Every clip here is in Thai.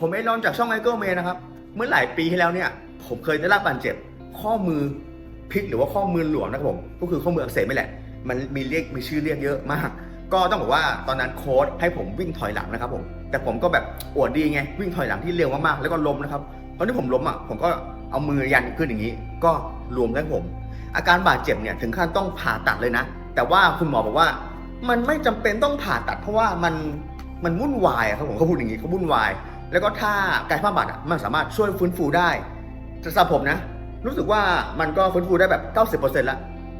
ผมเอลอนจากช่องไอเกิลเมย์นะครับ เมื่อหลายปีที่แล้วเนี่ย ผมเคยได้รับบาดเจ็บ ข้อมือพลิกหรือว่าข้อมือหลวมนะครับผม ก็คือข้อมืออักเสบไม่แหละ มันมีเรียกมีชื่อเรียกเยอะมาก ก็ต้องบอกว่าตอนนั้นโค้ชให้ผมวิ่งถอยหลังนะครับผม แต่ผมก็แบบอวดดีไงวิ่งถอยหลังที่เร็วมากๆ แล้วก็ล้มนะครับ ตอนที่ผมล้มอะ ผมก็เอามือยันขึ้นอย่างนี้ ก็รวมได้ผม อาการบาดเจ็บเนี่ยถึงขั้นต้องผ่าตัดเลยนะ แต่ว่าคุณหมอบอกว่ามันไม่จำเป็นต้องผ่าตัดเพราะว่ามัน มันวุ่นวายอะครับผมเขาพูดอย่างนี้เขาวุ่นวาย แล้วก็ถ้ากายภาพบำบัดอะมันสามารถช่วยฟื้นฟูได้แต่สำหรับผมนะ รู้สึกว่ามันก็ฟื้นฟูได้แบบ 90%ละ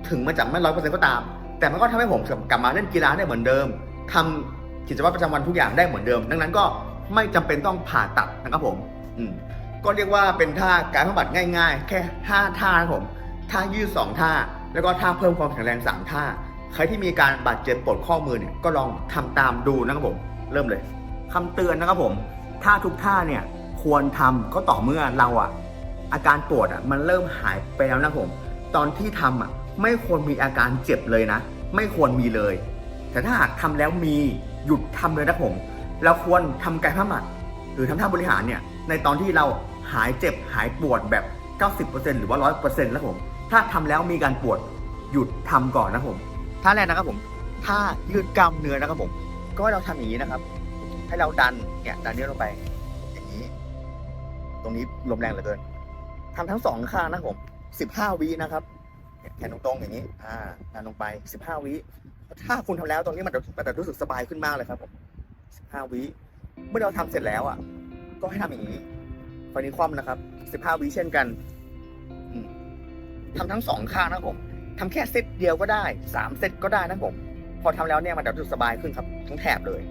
ถึงมันจะไม่ร้อยเปอร์เซ็นต์ก็ตาม แต่มันก็ทำให้ผมกลับมาเล่นกีฬาได้เหมือนเดิมทำกิจวัตรประจำวันทุกอย่างได้เหมือนเดิม ดังนั้นก็ไม่จำเป็นต้องผ่าตัดนะครับผม อืมก็เรียกว่าเป็นท่ากายภาพบำบัดง่ายๆ แค่ 5 ท่านะครับผม ท่ายืด 2 ท่า แล้วก็ท่าเพิ่มความแข็งแรง 3 ท่า ใครที่มีการบาดเจ็บปวดข้อมือเนี่ยก็ลองทำตามดูนะครับผม เริ่มเลยคำเตือนนะครับผม ท่าทุกท่าเนี่ยควรทำก็ต่อเมื่อเราอะอาการปวดอะมันเริ่มหายไปแล้วนะผม ตอนที่ทำอะไม่ควรมีอาการเจ็บเลยนะ ไม่ควรมีเลย แต่ถ้าหากทำแล้วมีหยุดทำเลยนะผม เราควรทำกายภาพบำบัด หรือทำท่าบริหารเนี่ยในตอนที่เราหายเจ็บหายปวดแบบ 90%หรือว่า 100%แล้วผม ถ้าทำแล้วมีการปวดหยุดทำก่อนนะผมท่าแรกนะครับผมท่ายืดกล้ามเนื้อนะครับผม ก็ให้เราทำอย่างนี้นะครับ ให้เราดันเนี่ยดันเนื้อลงไป อย่างนี้ ตรงนี้ลมแรงเหลือเกินทำทั้งสองข้างนะครับผม15วินะครับแขนตรงๆอย่างนี้ อ่าดันลงไป15วิถ้าคุณทำแล้วตรงนี้มันจะมันจะรู้สึกสบายขึ้นมากเลยครับผม15วิเมื่อเราทำเสร็จแล้วอะ ก็ให้ทำอย่างนี้ฝั่งนี้คว่ำนะครับ15วิเช่นกันอืมทำทั้งสองข้างนะผมทำแค่เซตเดียวก็ได้สามเซตก็ได้นะผม พอทำแล้วเนี่ยมันจะรู้สึกสบายขึ้นครับทั้งแถบเลย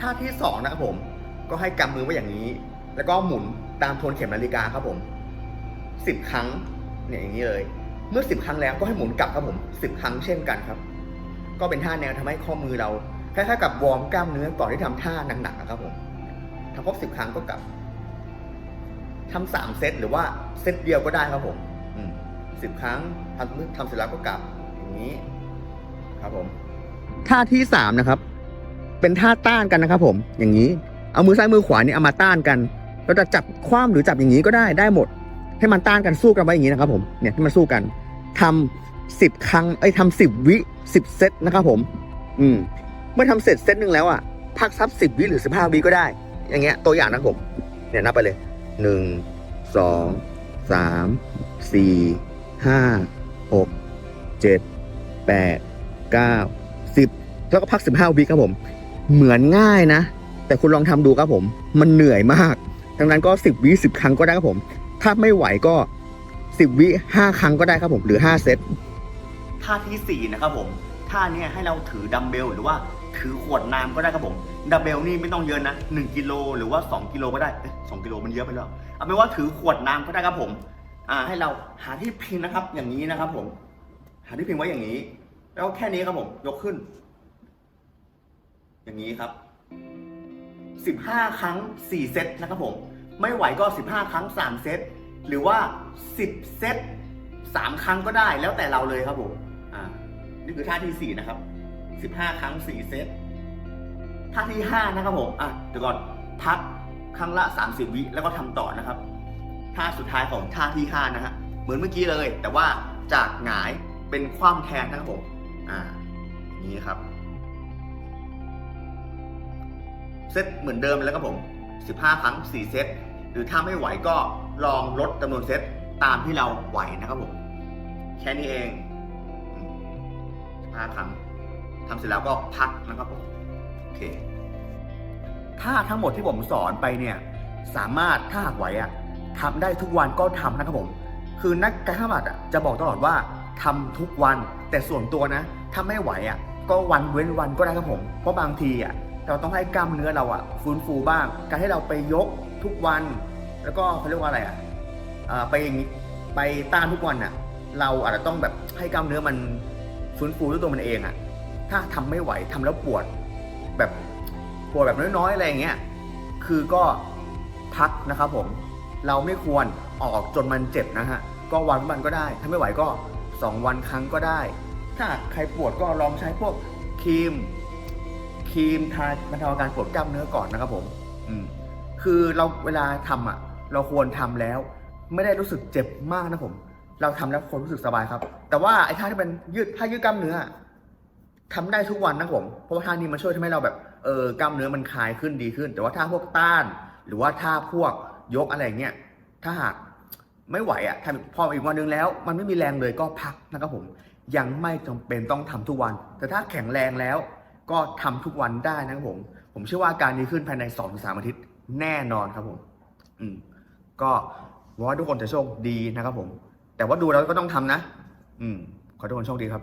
ท่าที่สองนะครับผมก็ให้กำมือไว้อย่างนี้ แล้วก็หมุนตามโทนเข็มนาฬิกาครับผมสิบครั้งเนี่ยอย่างนี้เลย เมื่อสิบครั้งแล้วก็ให้หมุนกลับครับผมสิบครั้งเช่นกันครับ ก็เป็นท่าแนวทำให้ข้อมือเราคล้ายๆกับวอร์มกล้ามเนื้อก่อนที่ทำท่าหนักๆครับผมทำครบสิบครั้งก็กลับทำสามเซตหรือว่าเซตเดียวก็ได้ครับผมสิบครั้งทำทำเสร็จแล้วก็กลับอย่างนี้ ครับผมท่าที่สามนะครับ เป็นท่าต้านกันนะครับ ผม อย่างนี้ เอามือซ้ายมือขวานี่เอามาต้านกัน เราจะจับคว่ำหรือจับอย่างนี้ก็ได้ได้หมด ให้มันต้านกันสู้กันไว้อย่างนี้นะครับผมเนี่ยให้มันสู้กันทำสิบครั้งเอ้ทำสิบวิสิบเซตนะครับผม อืม เมื่อทำเสร็จเซตหนึ่งแล้วอะพักซับสิบวิหรือสิบห้าวิก็ได้ อย่างเงี้ย ตัวอย่างนะครับผม เนี่ยนับไปเลยหนึ่งสองสามสี่ห้าหกเจ็ดแปด เก้าสิบแล้วก็พักสิบห้าวิครับผม เหมือนง่ายนะ แต่คุณลองทำดูครับผม มันเหนื่อยมาก ดังนั้นก็สิบวิสิบครั้งก็ได้ครับผม ถ้าไม่ไหวก็สิบวิห้าครั้งก็ได้ครับผม หรือห้าเซต ท่าที่สี่นะครับผมท่าเนี้ยให้เราถือดัมเบลหรือว่าถือขวดน้ำก็ได้ครับผมดัมเบลนี่ไม่ต้องเยอะนะ1กิโลหรือว่า 2 กิโลก็ได้สองกิโลมันเยอะไปแล้วเอาเป็นว่าถือขวดน้ำก็ได้ครับผม อ่าให้เราหาที่พิงนะครับอย่างนี้นะครับผม หาที่พิงไว้อย่างนี้ แล้วแค่นี้ครับผม ยกขึ้น อย่างนี้ครับ 15 ครั้ง 4 เซตนะครับผม ไม่ไหวก็ 15 ครั้ง 3 เซต หรือว่า 10 เซต 3 ครั้งก็ได้แล้วแต่เราเลยครับผม อ่า นี่คือท่าที่ 4 นะครับ 15 ครั้ง 4 เซต ท่าที่ 5 นะครับผม อะ เดี๋ยวก่อน พักครั้งละ 30 วิแล้วก็ทำต่อนะครับ ท่าสุดท้ายของท่าที่ 5 นะฮะ เหมือนเมื่อกี้เลย แต่ว่าจากหงายเป็นคว่ำแทนนะครับผม อ่านี้ครับเซตเหมือนเดิมแล้วครับผม 15 ครั้ง 4 เซต หรือถ้าไม่ไหวก็ลองลดจำนวนเซตตามที่เราไหวนะครับผม แค่นี้เอง 15 ครั้งทำเสร็จแล้วก็พักนะครับผม โอเค ถ้าทั้งหมดที่ผมสอนไปเนี่ย สามารถถ้าหากไหวอะทำได้ทุกวันก็ทำนะครับผม คือนักกายภาพบำบัดอะจะบอกตลอดว่าทำทุกวันแต่ส่วนตัวนะ ถ้าไม่ไหวอะก็วันเว้นวันก็ได้ครับผม เพราะบางทีอะเราต้องให้กล้ามเนื้อเราอะฟื้นฟูบ้าง การให้เราไปยกทุกวัน แล้วก็เขาเรียกว่าอะไรอะไปอย่างนี้ไปต้านทุกวันอะ เราอาจจะต้องแบบให้กล้ามเนื้อมันฟื้นฟูด้วยตัวมันเองอะ ถ้าทำไม่ไหวทำแล้วปวดแบบปวดแบบน้อยๆอะไรอย่างเงี้ย คือก็พักนะครับผม เราไม่ควรออกจนมันเจ็บนะฮะ ก็วันวันก็ได้ ถ้าไม่ไหวก็ 2 วันครั้งก็ได้ ถ้าใครปวดก็ลองใช้พวกครีมครีมทาบรรเทาอาการปวดกล้ามเนื้อก่อนนะครับผมอืมคือเราเวลาทำอะ เราควรทำแล้ว ไม่ได้รู้สึกเจ็บมากนะผม เราทำแล้วคนรู้สึกสบายครับ แต่ว่าไอ้ท่าที่เป็นยืดท่ายืดกล้ามเนื้อทำได้ทุกวันนะผม เพราะว่าท่านี้มันช่วยทำให้เราแบบเออกล้ามเนื้อมันคลายขึ้นดีขึ้น แต่ว่าท่าพวกต้าน หรือว่าท่าพวกยกอะไรเงี้ยถ้าหากไม่ไหวอะทำพออีกวันหนึงแล้ว มันไม่มีแรงเลยก็พักนะครับผม ยังไม่จำเป็นต้องทำทุกวัน แต่ถ้าแข็งแรงแล้วก็ทำทุกวันได้นะครับผม ผมเชื่อว่าการดีขึ้นภายใน2อถึงสอาทิตย์แน่นอนครับผม อืม ก็หวังว่าทุกคนจะโชคดีนะครับผม แต่ว่าดูแล้วก็ต้องทำนะ อืม ขอทุกคนโชคดีครับ